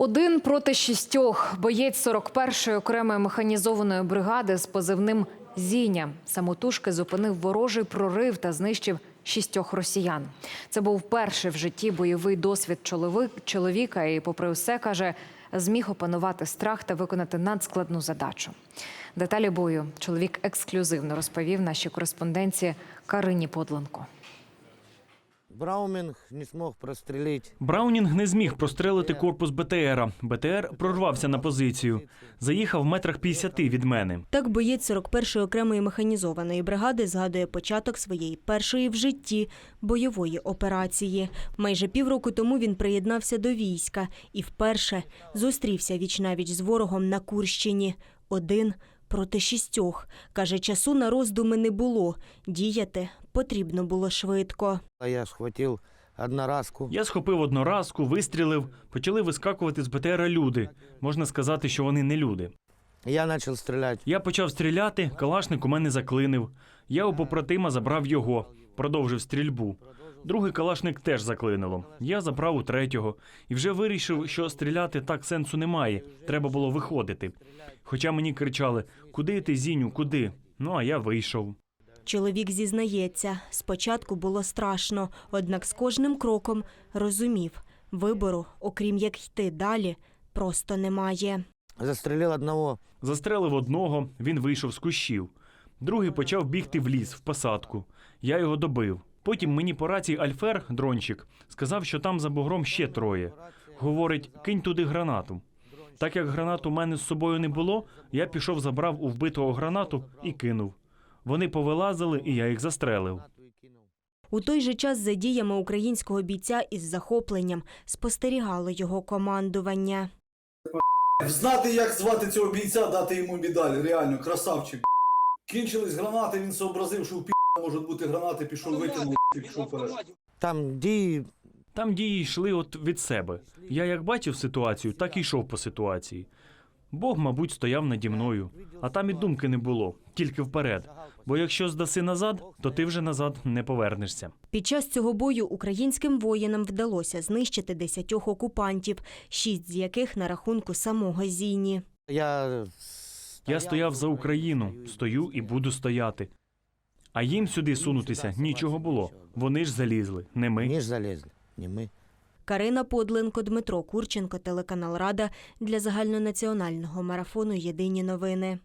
Один проти шістьох. Боєць 41-ї окремої механізованої бригади з позивним Зіня самотужки зупинив ворожий прорив та знищив шістьох росіян. Це був перший в житті бойовий досвід чоловік- чоловіка, і, попри все, каже, зміг опанувати страх та виконати надскладну задачу. Деталі бою чоловік ексклюзивно розповів нашій кореспонденції Карині Подленко. Брауминг не смог прострелить. Браунінг не зміг прострелити корпус БТРа. БТР прорвався на позицію. Заїхав в метрах 50 від мене. Так боєць 41-ї окремої механізованої бригади згадує початок своєї першої в житті бойової операції. Майже півроку тому він приєднався до війська і вперше зустрівся вічнавіч з ворогом на Курщині. Один проти шістьох. Каже, часу на роздуми не було. Діяти потрібно було швидко. А я схватил одноразку. Я схопив одноразку, вистрілив, почали вискакувати з БТРа люди. Можна сказати, що вони не люди. Я начал стрелять. Я почав стріляти, калашник у мене заклинив. Я у побратима забрав його, продовжив стрільбу. Другий калашник теж заклинило. Я забрав у третього і вже вирішив, що стріляти так сенсу немає. Треба було виходити. Хоча мені кричали: Куди ти, Зіню, куди? Ну а я вийшов. Чоловік зізнається, спочатку було страшно, однак з кожним кроком розумів, вибору, окрім як йти далі, просто немає. Застрелил одного. Застрелив одного, він вийшов з кущів. Другий почав бігти в ліс, в посадку. Я його добив. Потім мені по рації Альфер, дрончик, сказав, що там за бугром ще троє. Говорить, кинь туди гранату. Так як гранат у мене з собою не було, я пішов, забрав у вбитого гранату і кинув. Вони повилазили, і я їх застрелив. У той же час за діями українського бійця із захопленням спостерігало його командування. Знати, як звати цього бійця, дати йому медаль. Реально, красавчик. Кінчились гранати, він зобразив, що в пі можуть бути гранати, пішов викинув і пішов вперед. Там дії Там дії йшли от від себе. Я як бачив ситуацію, так і йшов по ситуації. Бог, мабуть, стояв наді мною, а там і думки не було, тільки вперед. Бо якщо здаси назад, то ти вже назад не повернешся. Під час цього бою українським воїнам вдалося знищити десятьох окупантів, шість з яких на рахунку самого Зіні. я... Я стояв за Україну, стою і буду стояти. А їм сюди сунутися нічого було. Вони ж залізли, не ми. Не ж залізли, Не ми. Карина Подленко, Дмитро Курченко, телеканал Рада для загальнонаціонального марафону Єдині новини.